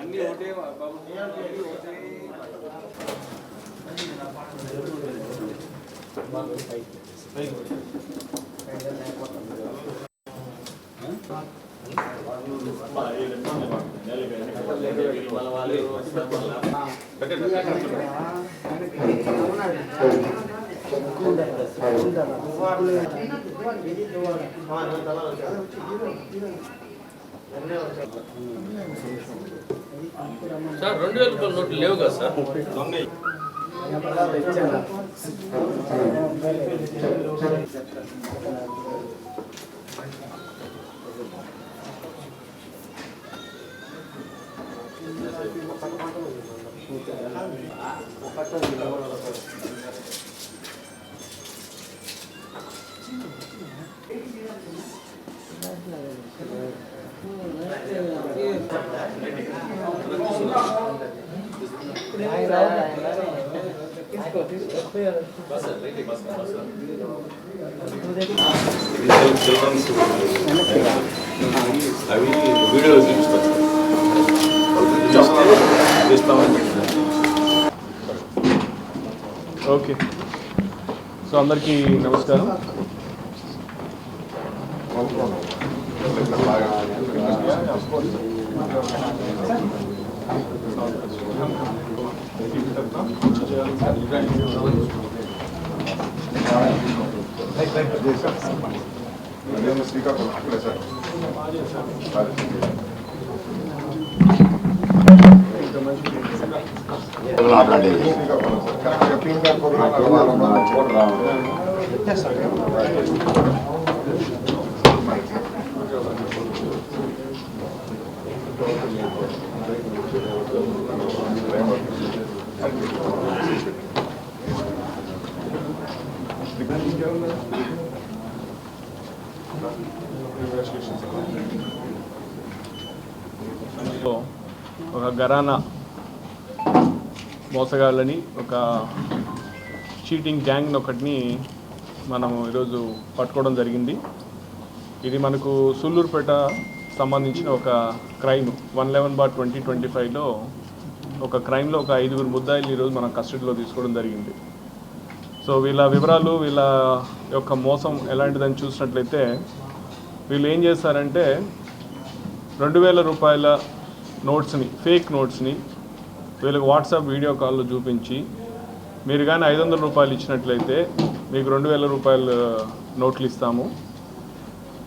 అన్ని ఒకటే బాబు. అన్ని ఒకటే. సార్ రెండు వేల రూపాయల నోట్లు లేవు కదా సార్? అవి వీడియోలు చూపిస్తారు చూస్తామని ఓకే సో అందరికీ నమస్కారం. శ్రీకాకుళం అక్కడే సార్ శ్రీకాకుళం సార్ ఒక గరానా మోసగాళ్ళని ఒక చీటింగ్ గ్యాంగ్ ఒకటిని మనము ఈరోజు పట్టుకోవడం జరిగింది. ఇది మనకు సుల్లూరుపేట సంబంధించిన ఒక crime one eleven bar twenty twenty ఫైవ్లో ఒక క్రైమ్లో ఒక ఐదుగురు ముద్దాయిలు ఈరోజు మనం కస్టడీలో తీసుకోవడం జరిగింది. సో వీళ్ళ వివరాలు వీళ్ళ యొక్క మోసం ఎలాంటిదని చూసినట్లయితే వీళ్ళు ఏం చేస్తారంటే రెండు వేల రూపాయల నోట్స్ని ఫేక్ నోట్స్ని వీళ్ళకి వాట్సాప్ వీడియో కాల్లో చూపించి మీరు కానీ ఐదు వందల రూపాయలు ఇచ్చినట్లయితే మీకు రెండు వేల రూపాయల నోట్లు ఇస్తాము.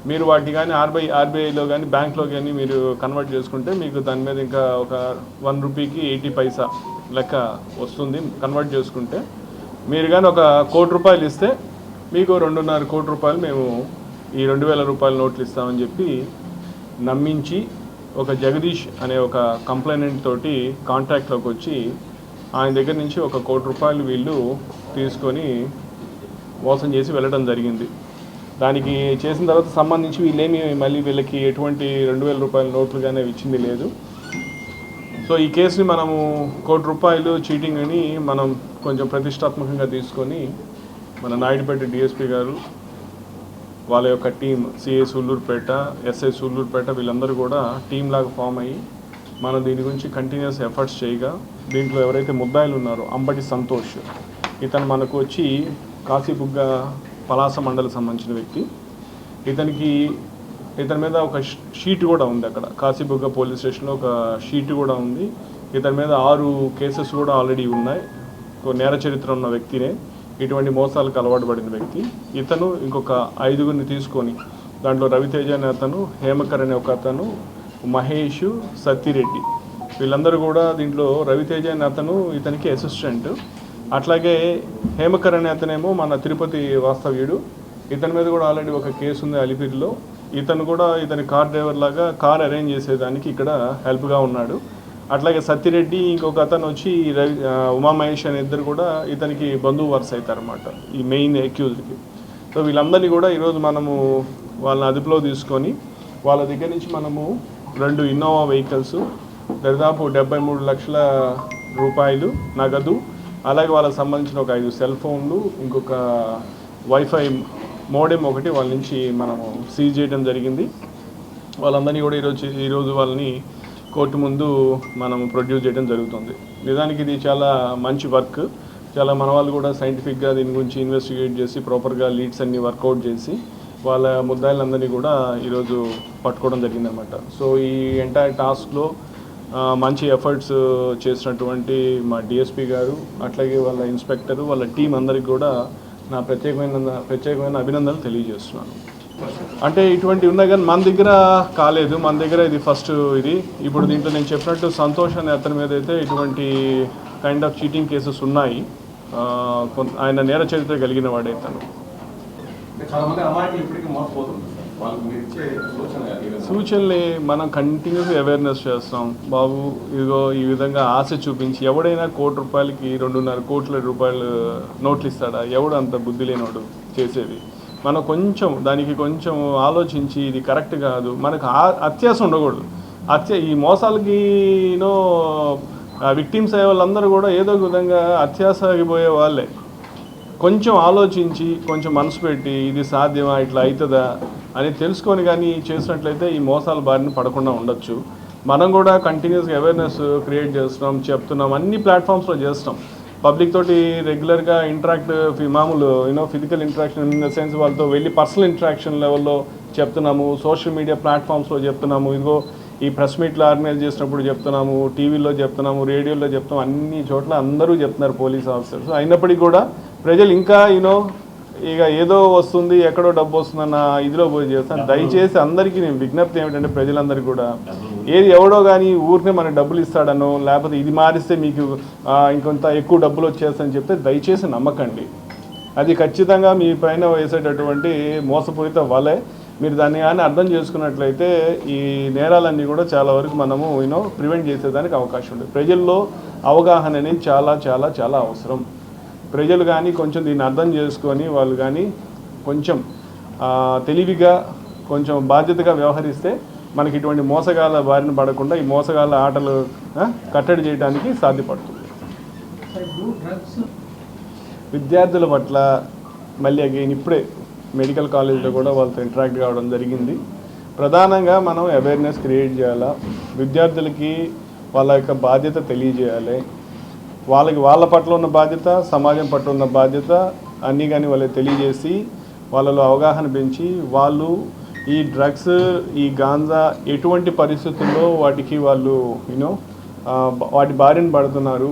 మీరు వాటి కానీ ఆర్బీఐ ఆర్బీఐలో కానీ బ్యాంక్లో కానీ మీరు కన్వర్ట్ చేసుకుంటే మీకు దాని మీద ఇంకా ఒక వన్ రూపీకి ఎయిటీ పైసా లెక్క వస్తుంది కన్వర్ట్ చేసుకుంటే. మీరు కానీ ఒక కోటి రూపాయలు ఇస్తే మీకు రెండున్నర కోటి రూపాయలు మేము ఈ రెండు వేల రూపాయల నోట్లు ఇస్తామని చెప్పి నమ్మించి ఒక జగదీష్ అనే ఒక కంప్లైనెంట్ తోటి కాంట్రాక్ట్లోకి వచ్చి ఆయన దగ్గర నుంచి ఒక కోటి రూపాయలు వీళ్ళు తీసుకొని మోసం చేసి వెళ్ళడం జరిగింది. దానికి చేసిన తర్వాత సంబంధించి వీళ్ళేమి మళ్ళీ వీళ్ళకి ఎటువంటి రెండు వేల రూపాయల నోట్లు కానీ ఇచ్చింది లేదు. సో ఈ కేసుని మనము కోటి రూపాయలు చీటింగ్ అని మనం కొంచెం ప్రతిష్టాత్మకంగా తీసుకొని మన నాయుడుపేట డిఎస్పీ గారు వాళ్ళ యొక్క team CI Sullurpeta SI Sullurpeta వీళ్ళందరూ కూడా టీం లాగా ఫామ్ అయ్యి మనం దీని గురించి కంటిన్యూస్ ఎఫర్ట్స్ చేయగా దీంట్లో ఎవరైతే ముద్దాయిలు ఉన్నారో అంబటి సంతోష్ ఇతను మనకు వచ్చి కాశీబుగ్గ పలాస మండలి సంబంధించిన వ్యక్తి. ఇతనికి ఇతని మీద ఒక షీట్ కూడా ఉంది అక్కడ. కాశీబుగ్గ పోలీస్ స్టేషన్లో ఒక షీట్ కూడా ఉంది. ఇతని మీద ఆరు కేసెస్ కూడా ఆల్రెడీ ఉన్నాయి. నేర చరిత్ర ఉన్న వ్యక్తినే. ఇటువంటి మోసాలకు అలవాటు పడిన వ్యక్తి. ఇతను ఇంకొక ఐదుగురిని తీసుకొని దాంట్లో రవితేజ అనే అతను హేమకర్ అనే ఒక అతను మహేష్ సత్తిరెడ్డి. వీళ్ళందరూ కూడా దీంట్లో రవితేజ అనే అతను ఇతనికి అసిస్టెంట్ అట్లాగే హేమకర్ అనే అతనేమో మన తిరుపతి వాస్తవ్యుడు. ఇతని మీద కూడా ఆల్రెడీ ఒక కేసు ఉంది అలిపిరిలో. ఇతను కూడా ఇతని కార్ డ్రైవర్ లాగా కార్ అరేంజ్ చేసేదానికి ఇక్కడ హెల్ప్గా ఉన్నాడు. అట్లాగే సత్తిరెడ్డి ఇంకొక అతను వచ్చి రవి ఉమా ఉమామహేష్ అనే ఇద్దరు కూడా ఇతనికి బంధువు వరుస అవుతారన్నమాట ఈ మెయిన్ అక్యూజ్డ్కి సో వీళ్ళందరినీ కూడా ఈరోజు మనము వాళ్ళని అదుపులో తీసుకొని వాళ్ళ దగ్గర నుంచి మనము రెండు ఇన్నోవా వెహికల్స్ దాదాపు డెబ్బై మూడు లక్షల రూపాయలు నగదు అలాగే వాళ్ళకి సంబంధించిన ఒక ఐదు సెల్ ఫోన్లు ఇంకొక వైఫై మోడెం ఒకటి వాళ్ళ నుంచి మనము సీజ్ చేయడం జరిగింది. వాళ్ళందరినీ కూడా ఈరోజు ఈరోజు వాళ్ళని కోర్టు ముందు మనం ప్రొడ్యూస్ చేయడం జరుగుతుంది. నిజానికి ఇది చాలా మంచి వర్క్. చాలా మన వాళ్ళు కూడా సైంటిఫిక్గా దీని గురించి ఇన్వెస్టిగేట్ చేసి ప్రాపర్గా లీడ్స్ అన్ని వర్కౌట్ చేసి వాళ్ళ ముద్దాయిలందరినీ కూడా ఈరోజు పట్టుకోవడం జరిగిందనమాట సో ఈ ఎంటైర్ టాస్క్లో మంచి ఎఫర్ట్స్ చేసినటువంటి మా డిఎస్పి గారు అట్లాగే వాళ్ళ ఇన్స్పెక్టర్ వాళ్ళ టీం అందరికి కూడా నా ప్రత్యేకమైన ప్రత్యేకమైన అభినందనలు తెలియజేస్తున్నాను. అంటే ఇటువంటి ఉన్నాయి కానీ మన దగ్గర కాలేదు. మన దగ్గర ఇది ఫస్ట్ ఇది. ఇప్పుడు దీంట్లో నేను చెప్పినట్టు సంతోష్ అనే అతని మీద అయితే ఇటువంటి కైండ్ ఆఫ్ చీటింగ్ కేసెస్ ఉన్నాయి. ఆయన నేర చరిత్ర కలిగిన వాడే తను సూచనలే సూచనలు మనం కంటిన్యూస్ అవేర్నెస్ చేస్తాం. బాబు ఇదిగో ఈ విధంగా ఆశ చూపించి ఎవడైనా కోటి రూపాయలకి రెండున్నర కోట్ల రూపాయలు నోట్లు ఇస్తాడా? ఎవడు అంత బుద్ధి లేనివాడు చేసేది? మనం కొంచెం దానికి కొంచెం ఆలోచించి ఇది కరెక్ట్ కాదు. మనకు ఆ- ఉండకూడదు. అత్య ఈ మోసాలకి నో విక్టిమ్స్ అయ్యే వాళ్ళందరూ కూడా ఏదో ఒక విధంగా అత్యాసగిపోయే వాళ్ళే. కొంచెం ఆలోచించి కొంచెం మనసు పెట్టి ఇది సాధ్యమా? ఇట్లా అవుతుందా? అని తెలుసుకొని కానీ చేసినట్లయితే ఈ మోసాల బారిన పడకుండా ఉండొచ్చు. మనం కూడా కంటిన్యూస్గా అవేర్నెస్ క్రియేట్ చేస్తున్నాం చెప్తున్నాం అన్ని ప్లాట్ఫామ్స్లో చేస్తాం పబ్లిక్ తోటి రెగ్యులర్గా ఇంటరాక్ట్ మామూలు you know physical interaction in the sense వాళ్ళతో వెళ్ళి పర్సనల్ ఇంటరాక్షన్ లెవెల్లో చెప్తున్నాము. సోషల్ మీడియా ప్లాట్ఫామ్స్లో చెప్తున్నాము. ఇదిగో ఈ ప్రెస్ మీట్లు ఆర్గనైజ్ చేసినప్పుడు చెప్తున్నాము. టీవీలో చెప్తున్నాము. రేడియోలో చెప్తున్నాము. అన్ని చోట్ల అందరూ చెప్తున్నారు పోలీస్ ఆఫీసర్స్. అయినప్పటికీ కూడా ప్రజలు ఇంకా యూనో ఇక ఏదో వస్తుంది ఎక్కడో డబ్బు వస్తుందన్న ఇదిలో పోయి చేస్తాను దయచేసి అందరికీ నేను విజ్ఞప్తి ఏమిటంటే ప్రజలందరికీ కూడా ఏది ఎవడో కానీ ఊరికే మనకి డబ్బులు ఇస్తాడనో లేకపోతే ఇది మారిస్తే మీకు ఇంకొంత ఎక్కువ డబ్బులు వచ్చేస్తాయని చెప్తే దయచేసి నమ్మకండి. అది ఖచ్చితంగా మీ పైన వేసేటటువంటి మోసపూరిత వలే మీరు దాన్ని కానీ అర్థం చేసుకున్నట్లయితే ఈ నేరాలన్నీ కూడా చాలా వరకు మనము యూనో ప్రివెంట్ చేసేదానికి అవకాశం ఉంది. ప్రజల్లో అవగాహన అనేది చాలా చాలా చాలా అవసరం. ప్రజలు కానీ కొంచెం దీన్ని అర్థం చేసుకొని వాళ్ళు కానీ కొంచెం తెలివిగా కొంచెం బాధ్యతగా వ్యవహరిస్తే మనకి ఇటువంటి మోసగాళ్ళ బారిన పడకుండా ఈ మోసగాళ్ళ ఆటలు కట్టడి చేయడానికి సాధ్యపడుతుంది. విద్యార్థుల పట్ల మళ్ళీ అగైన్ ఇప్పుడే మెడికల్ కాలేజ్లో కూడా వాళ్ళతో ఇంటరాక్ట్ కావడం జరిగింది. ప్రధానంగా మనం అవేర్నెస్ క్రియేట్ చేయాలా? విద్యార్థులకి వాళ్ళ యొక్క బాధ్యత తెలియజేయాలి. వాళ్ళకి వాళ్ళ పట్ల ఉన్న బాధ్యత సమాజం పట్ల ఉన్న బాధ్యత అన్నీ కానీ వాళ్ళకి తెలియజేసి వాళ్ళలో అవగాహన పెంచి వాళ్ళు ఈ డ్రగ్స్ ఈ గాంజా ఎటువంటి పరిస్థితుల్లో వాటికి వాళ్ళు యూనో వాటి బారిన పడుతున్నారు.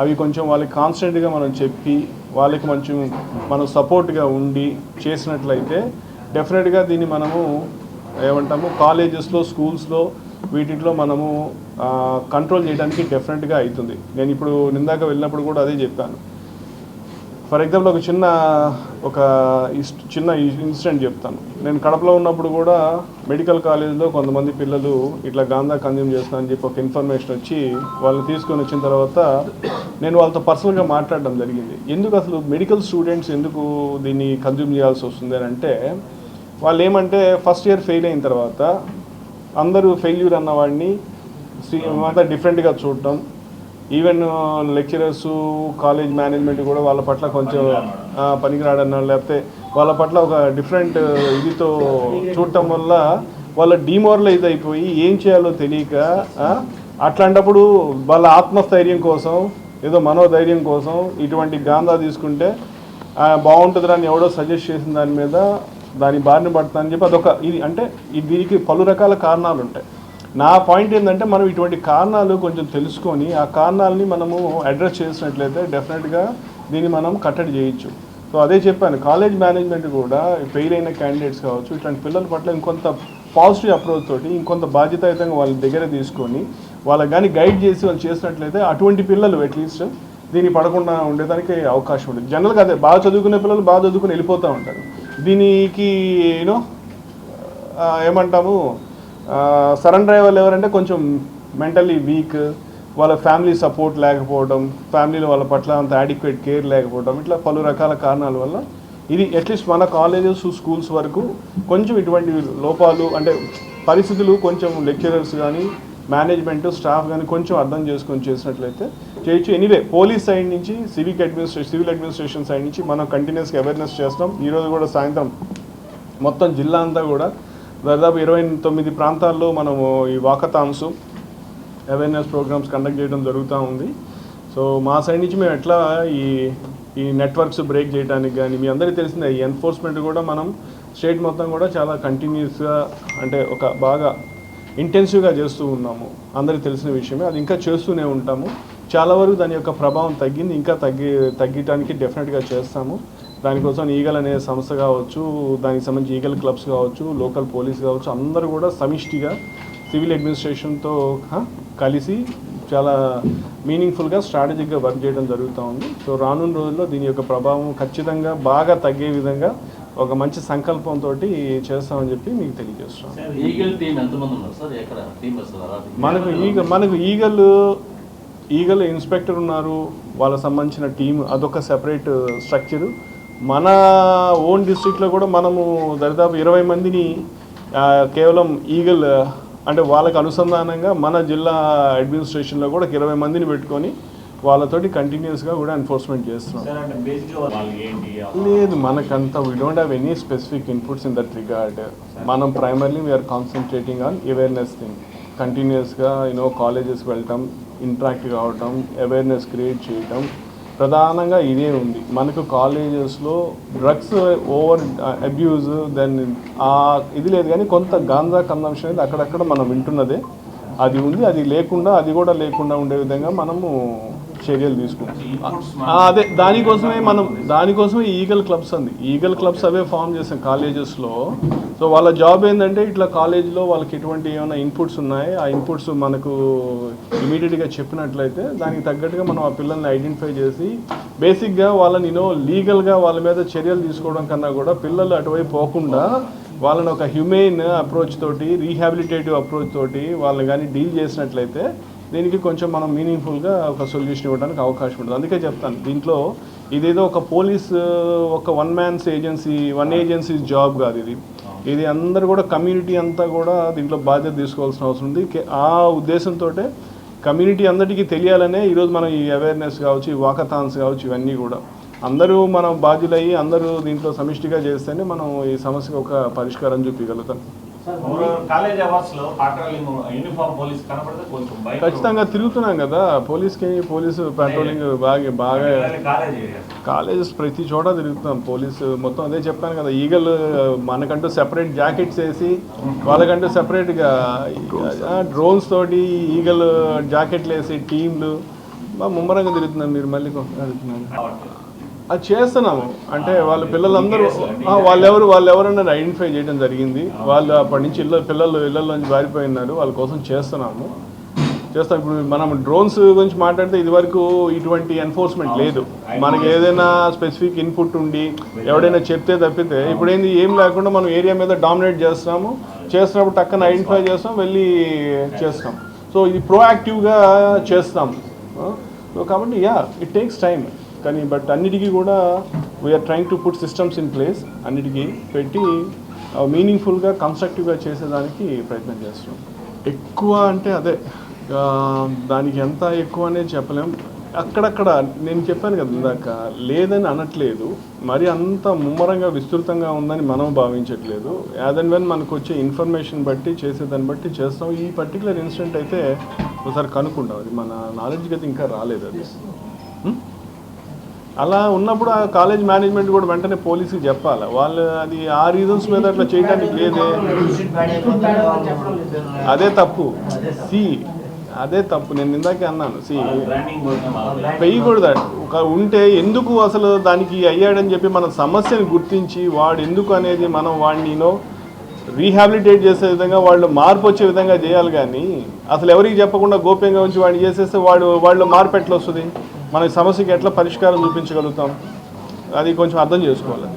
అవి కొంచెం వాళ్ళకి కాన్స్టెంట్గా మనం చెప్పి వాళ్ళకి కొంచెం మనం సపోర్ట్గా ఉండి చేసినట్లయితే డెఫినెట్గా దీన్ని మనము ఏమంటాము కాలేజెస్లో స్కూల్స్లో వీటిలో మనము కంట్రోల్ చేయడానికి డెఫినెట్గా అవుతుంది. నేను ఇప్పుడు నిందాక వెళ్ళినప్పుడు కూడా అదే చెప్పాను. ఫర్ ఎగ్జాంపుల్ ఒక చిన్న ఒక చిన్న ఇన్సిడెంట్ చెప్తాను. నేను కడపలో ఉన్నప్పుడు కూడా మెడికల్ కాలేజ్లో కొంతమంది పిల్లలు ఇట్లా గాంధా కన్జ్యూమ్ చేస్తున్నారని చెప్పి ఒక ఇన్ఫర్మేషన్ వచ్చి వాళ్ళని తీసుకొని వచ్చిన తర్వాత నేను వాళ్ళతో పర్సనల్గా మాట్లాడడం జరిగింది. ఎందుకు అసలు మెడికల్ స్టూడెంట్స్ ఎందుకు దీన్ని కన్జ్యూమ్ చేయాల్సి వస్తుంది అని అంటే వాళ్ళు ఏమంటే ఫస్ట్ ఇయర్ ఫెయిల్ అయిన తర్వాత అందరూ ఫెయిల్యూర్ అన్నవాడిని అంతా డిఫరెంట్గా చూడటం. ఈవెన్ లెక్చరర్స్ కాలేజ్ మేనేజ్మెంట్ కూడా వాళ్ళ పట్ల కొంచెం పనికిరాడన్న లేకపోతే వాళ్ళ పట్ల ఒక డిఫరెంట్ ఇదితో చూడటం వల్ల వాళ్ళ డిమోరలైజ్ అయిపోయి ఏం చేయాలో తెలియక అట్లాంటప్పుడు వాళ్ళ ఆత్మస్థైర్యం కోసం ఏదో మనోధైర్యం కోసం ఇటువంటి గాంధా తీసుకుంటే అని ఎవడో సజెస్ట్ చేసిన దాని మీద దాని బారిన పడుతుందని చెప్పి అదొక ఇది అంటే దీనికి పలు రకాల కారణాలు ఉంటాయి. నా పాయింట్ ఏంటంటే మనం ఇటువంటి కారణాలు కొంచెం తెలుసుకొని ఆ కారణాలని మనము అడ్రస్ చేసినట్లయితే డెఫినెట్గా దీన్ని మనం కట్టడి చేయొచ్చు. సో అదే చెప్పాను కాలేజ్ మేనేజ్మెంట్ కూడా ఫెయిల్ అయిన క్యాండిడేట్స్ కావచ్చు ఇట్లాంటి పిల్లల పట్ల ఇంకొంత పాజిటివ్ అప్రోచ్ తోటి ఇంకొంత బాధ్యతాయుతంగా వాళ్ళ దగ్గర తీసుకొని వాళ్ళకి కానీ గైడ్ చేసి వాళ్ళు చేసినట్లయితే అటువంటి పిల్లలు అట్లీస్ట్ దీన్ని పడకుండా ఉండేదానికి అవకాశం ఉంటుంది. జనరల్గా అదే బాగా చదువుకునే పిల్లలు బాగా చదువుకుని వెళ్ళిపోతూ ఉంటారు. దీనికి యూనో ఏమంటాము సరెండర్ అయ్యే వాళ్ళు ఎవరంటే కొంచెం మెంటల్లీ వీక్ వాళ్ళ ఫ్యామిలీ సపోర్ట్ లేకపోవడం ఫ్యామిలీలో వాళ్ళ పట్ల అంత అడిక్వేట్ కేర్ లేకపోవడం ఇట్లా పలు రకాల కారణాల వల్ల ఇది అట్లీస్ట్ మన కాలేజెస్ స్కూల్స్ వరకు కొంచెం ఇటువంటి లోపాలు అంటే పరిస్థితులు కొంచెం లెక్చరర్స్ కానీ మేనేజ్మెంట్ స్టాఫ్ కానీ కొంచెం అర్థం చేసుకొని చేసినట్లయితే చేయొచ్చు. ఎనీవే పోలీస్ సైడ్ నుంచి civic administration civil administration side నుంచి మనం కంటిన్యూస్గా అవేర్నెస్ చేస్తాం. ఈరోజు కూడా సాయంత్రం మొత్తం జిల్లా అంతా కూడా దాదాపు ఇరవై తొమ్మిది ప్రాంతాల్లో మనము ఈ వాకథాన్స్ అవేర్నెస్ ప్రోగ్రామ్స్ కండక్ట్ చేయడం జరుగుతూ ఉంది. సో మా సైడ్ నుంచి మేము ఎట్లా ఈ ఈ నెట్వర్క్స్ బ్రేక్ చేయడానికి కానీ మీ అందరికీ తెలిసిందే ఈ ఎన్ఫోర్స్మెంట్ కూడా మనం స్టేట్ మొత్తం కూడా చాలా కంటిన్యూస్గా అంటే ఒక బాగా ఇంటెన్సివ్గా చేస్తూ ఉన్నాము. అందరికీ తెలిసిన విషయమే. అది ఇంకా చేస్తూనే ఉంటాము. చాలా వరకు దాని యొక్క ప్రభావం తగ్గింది. ఇంకా తగ్గి తగ్గటానికి డెఫినెట్గా చేస్తాము. దానికోసం ఈగల్ అనే సంస్థ కావచ్చు దానికి సంబంధించి ఈగల్ క్లబ్స్ కావచ్చు లోకల్ పోలీస్ కావచ్చు అందరూ కూడా సమిష్టిగా సివిల్ అడ్మినిస్ట్రేషన్తో కలిసి చాలా మీనింగ్ఫుల్గా స్ట్రాటజిక్గా వర్క్ చేయడం జరుగుతూ ఉంది. సో రానున్న రోజుల్లో దీని యొక్క ప్రభావం ఖచ్చితంగా బాగా తగ్గే విధంగా ఒక మంచి సంకల్పంతో చేస్తామని చెప్పి మీకు తెలియజేస్తున్నాం. వస్తుందా మనకు ఈగ మనకు ఈగలు ఈగలు ఇన్స్పెక్టర్ ఉన్నారు వాళ్ళకి సంబంధించిన టీం అదొక సెపరేట్ స్ట్రక్చరు మన ఓన్ డిస్ట్రిక్ట్లో కూడా మనము దరిదాపు ఇరవై మందిని కేవలం ఈగల్ అంటే వాళ్ళకి అనుసంధానంగా మన జిల్లా అడ్మినిస్ట్రేషన్లో కూడా ఇరవై మందిని పెట్టుకొని వాళ్ళతోటి కంటిన్యూస్గా కూడా ఎన్ఫోర్స్మెంట్ చేస్తున్నాం. లేదు మనకంత we don't have any specific inputs in that regard మనం primarily we are concentrating on awareness thing కంటిన్యూస్గా యూనో కాలేజెస్కి వెళ్ళటం ఇంట్రాక్ట్ కావటం అవేర్నెస్ క్రియేట్ చేయటం. ప్రధానంగా ఇదే ఉంది. మనకు కాలేజెస్లో డ్రగ్స్ ఓవర్ అబ్యూజ్ దెన్ ఆ ఇది లేదు కానీ కొంత గాంజా కన్సంప్షన్ అనేది అక్కడక్కడ మనం వింటున్నదే. అది ఉంది అది లేకుండా అది కూడా లేకుండా ఉండే విధంగా మనము చర్యలు తీసుకుంటాం. అదే దానికోసమే మనం దానికోసమే ఈగల్ క్లబ్స్ అంది. ఈగల్ క్లబ్స్ అవే ఫామ్ చేసాం కాలేజెస్లో. సో వాళ్ళ జాబ్ ఏంటంటే ఇట్లా కాలేజ్లో వాళ్ళకి ఎటువంటి ఏమైనా ఇన్పుట్స్ ఉన్నాయి? ఆ ఇన్పుట్స్ మనకు ఇమీడియట్గా చెప్పినట్లయితే దానికి తగ్గట్టుగా మనం ఆ పిల్లల్ని ఐడెంటిఫై చేసి బేసిక్గా వాళ్ళని యూనో లీగల్గా వాళ్ళ మీద చర్యలు తీసుకోవడం కన్నా కూడా పిల్లలు అటువైపు పోకుండా వాళ్ళని ఒక హ్యుమెయిన్ అప్రోచ్ తోటి రీహాబిలిటేటివ్ అప్రోచ్ తోటి వాళ్ళని కానీ డీల్ చేసినట్లయితే దీనికి కొంచెం మనం మీనింగ్ఫుల్గా ఒక సొల్యూషన్ ఇవ్వడానికి అవకాశం ఉంటుంది. అందుకే చెప్తాను దీంట్లో ఇదేదో ఒక పోలీస్ ఒక one man's agency one agency job కాదు ఇది. ఇది అందరు కూడా కమ్యూనిటీ అంతా కూడా దీంట్లో బాధ్యత తీసుకోవాల్సిన అవసరం ఉంది. ఆ ఉద్దేశంతో కమ్యూనిటీ అందరికీ తెలియాలనే ఈరోజు మనం ఈ అవేర్నెస్ కావచ్చు ఈ వాకథాన్స్ కావచ్చు ఇవన్నీ కూడా. అందరూ మనం బాధ్యులయ్యి అందరూ దీంట్లో సమిష్టిగా చేస్తేనే మనం ఈ సమస్యకు ఒక పరిష్కారం చూపించగలుగుతాం. కాలేజ్ అవర్స్లో పాట్రోలింగ్ యూనిఫామ్ పోలీస్ కనపడితే కొంచెం భయం. ఖచ్చితంగా తిరుగుతున్నాం కదా పోలీస్కి పోలీసు పెట్రోలింగ్ బాగా బాగా కాలేజెస్ ప్రతి చోట తిరుగుతున్నాం పోలీసు మొత్తం అదే చెప్పాను కదా ఈగల్ మనకంటూ సెపరేట్ జాకెట్స్ వేసి వాళ్ళకంటూ సెపరేట్గా డ్రోన్స్ తోటి ఈగల్ జాకెట్లు వేసి టీంలు బాగా ముమ్మరంగా తిరుగుతున్నాం మీరు మళ్ళీ అడుగుతున్నారు. అది చేస్తున్నాము. అంటే వాళ్ళ పిల్లలందరూ వాళ్ళెవరు వాళ్ళు ఎవరన్నా ఐడెంటిఫై చేయడం జరిగింది. వాళ్ళు అప్పటి నుంచి ఇళ్ళ పిల్లలు ఇళ్ళల్లో నుంచి పారిపోయినారు వాళ్ళ కోసం చేస్తున్నాము. చేస్తాం. ఇప్పుడు మనం డ్రోన్స్ గురించి మాట్లాడితే ఇదివరకు ఇటువంటి ఎన్ఫోర్స్మెంట్ లేదు. మనకి ఏదైనా స్పెసిఫిక్ ఇన్పుట్ ఉండి ఎవడైనా చెప్తే తప్పితే ఇప్పుడు ఏంది? ఏం లేకుండా మనం ఏరియా మీద డామినేట్ చేస్తున్నాము. చేస్తున్నప్పుడు టక్కన ఐడెంటిఫై చేస్తాం వెళ్ళి చేస్తాం సో ఇది ప్రోయాక్టివ్గా చేస్తాం. సో కాబట్టి యా ఇట్ టేక్స్ టైం కానీ బట్ అన్నిటికీ కూడా we are trying to put systems in place అన్నిటికీ పెట్టి uh, మీనింగ్ఫుల్గా కన్స్ట్రక్టివ్గా చేసేదానికి ప్రయత్నం చేస్తున్నాం. ఎక్కువ అంటే అదే uh, దానికి ఎంత ఎక్కువ అనేది చెప్పలేం. అక్కడక్కడ నేను చెప్పాను కదా ఇందాక లేదని అనట్లేదు. మరి అంత ముమ్మరంగా విస్తృతంగా ఉందని మనం భావించట్లేదు. యాజ్ అండ్ వెన్ మనకు వచ్చే ఇన్ఫర్మేషన్ బట్టి చేసేదాన్ని బట్టి చేస్తాం. ఈ పర్టికులర్ ఇన్సిడెంట్ అయితే ఒకసారి కనుక్కుంటాం అది మన నాలెడ్జ్కి అయితే ఇంకా రాలేదు అది. అలా ఉన్నప్పుడు ఆ కాలేజ్ మేనేజ్మెంట్ కూడా వెంటనే పోలీసుకి చెప్పాలి. వాళ్ళు అది ఆ రీజన్స్ మీద అట్లా చేయడానికి లేదే. అదే తప్పు. సి అదే తప్పు. నేను ఇందాకే అన్నాను. సి వేయకూడదు ఒక ఉంటే ఎందుకు అసలు దానికి అయ్యాడని చెప్పి మన సమస్యను గుర్తించి వాడు ఎందుకు అనేది మనం వాడినినో రీహాబిలిటేట్ చేసే విధంగా వాళ్ళు మార్పు వచ్చే విధంగా చేయాలి కానీ అసలు ఎవరికి చెప్పకుండా గోప్యంగా ఉంచి వాడిని చేసేస్తే వాడు వాళ్ళు మార్పు ఎట్లా వస్తుంది? మన సమస్యకి ఎట్లా పరిష్కారం చూపించగలుగుతాం? అది కొంచెం అర్థం చేసుకోవాలి